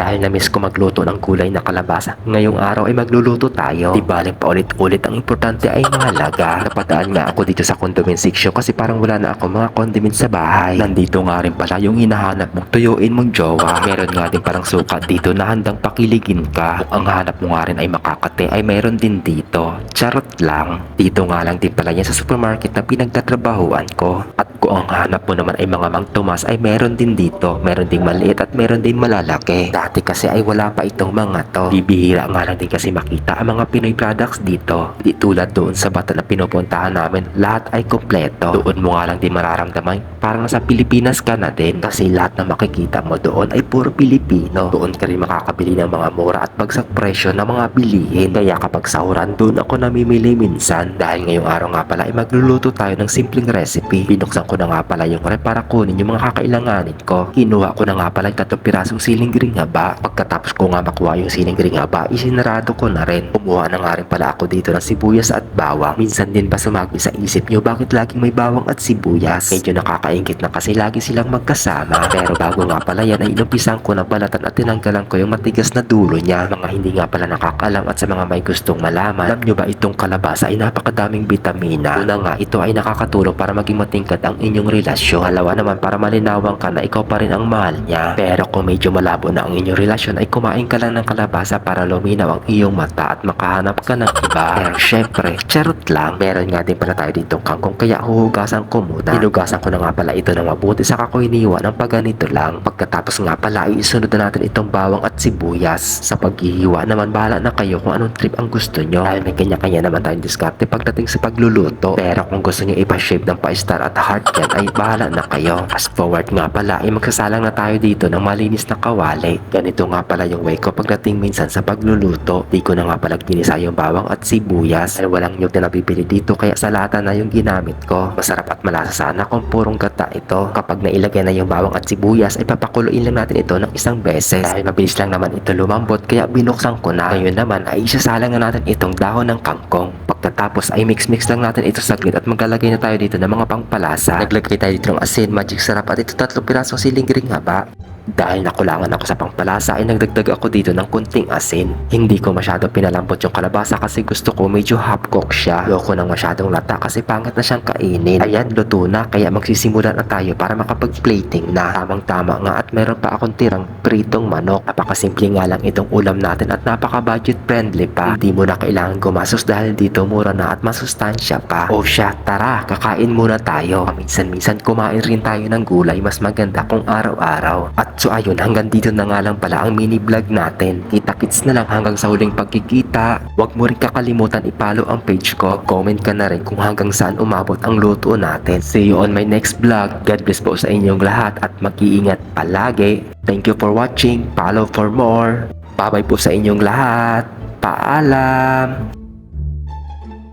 Dahil na-miss ko magluto ng gulay na kalabasa, ngayong araw ay magluluto tayo. Di baling paulit-ulit ang importante ay mahalaga. Napadaan nga ako dito sa condiment section kasi parang wala na ako mga condiment sa bahay. Nandito nga rin pala yung hinahanap mong tuyuin mong jowa. Meron nga din parang sukat dito na handang pakiligin ka. Kung ang hanap mo nga rin ay makakate ay meron din dito. Charot lang. Dito nga lang din pala yan sa supermarket na pinagtatrabahuan ko. At kung hanap mo naman ay mga mang Tomas ay meron din dito. Meron ding maliit at meron din malalaki. Dati kasi ay wala pa itong mga to. Bibihira nga lang din kasi makita ang mga Pinoy products dito. Di tulad doon sa bata na pinupuntahan namin, lahat ay kompleto. Doon mo nga lang din mararamdaman parang nasa Pilipinas ka na din kasi lahat na makikita mo doon ay puro Pilipino. Doon ka rin makakabili ng mga mura at bagsak presyo ng mga bilihin. Kaya kapag sahuran doon ako namimili minsan dahil ngayong araw nga pala ay magluluto tayo ng simpleng recipe. Binuksan ko na nga pala yung rep para kunin yung mga kakailanganin ko. Kinuha ko na nga pala yung tatlong pirasong siling ring haba. Pagkatapos ko nga makuha yung siling ring haba, isinarado ko na rin. Kumuha na nga rin pala ako dito ng sibuyas at bawang. Minsan din ba sumagi sa isip nyo bakit laging may bawang at sibuyas? Medyo nakakaingit na kasi lagi silang magkasama. Pero bago nga pala yan ay inumpisan ko na balatan at tinanggalan ko yung matigas na dulo niya. Mga hindi nga pala nakakaalam at sa mga may gustong malaman. Alam nyo ba itong kalabasa ay napakadaming bitamina. Una nga, ito ay nakakatulong para maging matingkad ang inyong relasyon. Alawa naman para malinawan ka na ikaw pa rin ang mahal niya. Pero kung medyo malabo na ang inyong relasyon ay kumain ka lang ng kalabasa para luminaw ang iyong mata at makahanap ka ng iba. Pero syempre, charot lang. Meron nga din pala tayo ditong kangkong kaya huhugasan ko muna. Hinugasan ko na nga pala ito ng mabuti saka ko iniwan ng paganito lang. Pagkatapos nga pala ay isunod na natin itong bawang at sibuyas. Sa paghihiwa naman bahala na kayo kung anong trip ang gusto nyo. Dahil may kanya-kanya naman tayong diskarte pagdating sa pagluluto. Pero kung gusto nyo ipa-shape ng pa-star at heart yan ay bahala na kayo. Fast forward nga pala ay magsasalang na tayo dito ng malinis na kawali. Ganito nga pala yung way ko pagdating minsan sa pagluluto. Di ko na nga pala ginisa yung bawang at sibuyas. Dahil walang nyug na nabibili dito kaya sa lata na yung ginamit ko. Masarap at malasa sana kung purong gata ito. Kapag nailagay na yung bawang at sibuyas ay papakuluin lang natin ito ng isang beses. Dahil mabilis lang naman ito lumambot kaya binuksan ko na. Ngayon naman ay isasalang na natin itong dahon ng kangkong. Pagkatapos ay mix-mix lang natin ito saglit at maglalagay na tayo dito ng mga pangpalasa. Naglagay tayo ng asin, magic sarap at ito tatlong pirasong silingring haba. Dahil nakulangan ako sa pangpalasa ay nagdagdag ako dito ng kunting asin. Hindi ko masyado pinalambot yung kalabasa kasi gusto ko medyo half cook siya. Ayoko nang masyadong lata kasi pangit na siyang kainin. Ayan, luto na kaya magsisimula na tayo para makapag-plating na. Tamang tama nga at meron pa akong tirang pritong manok. Napakasimple nga lang itong ulam natin at napaka-budget friendly pa. Hindi mo na kailangan gumasos dahil dito mura na at masustansya pa. O siya, tara, kakain muna tayo. Minsan-minsan kumain rin tayo ng gulay mas maganda kung araw-araw. At so ayun, hanggang dito na nga lang pala ang mini vlog natin. Kita-kits na lang hanggang sa huling pagkikita. Huwag mo rin kakalimutan ipalo ang page ko. Comment ka na rin kung hanggang saan umabot ang luto natin. See you on my next vlog. God bless po sa inyong lahat at mag-iingat palagi. Thank you for watching. Follow for more. Bye-bye po sa inyong lahat. Paalam!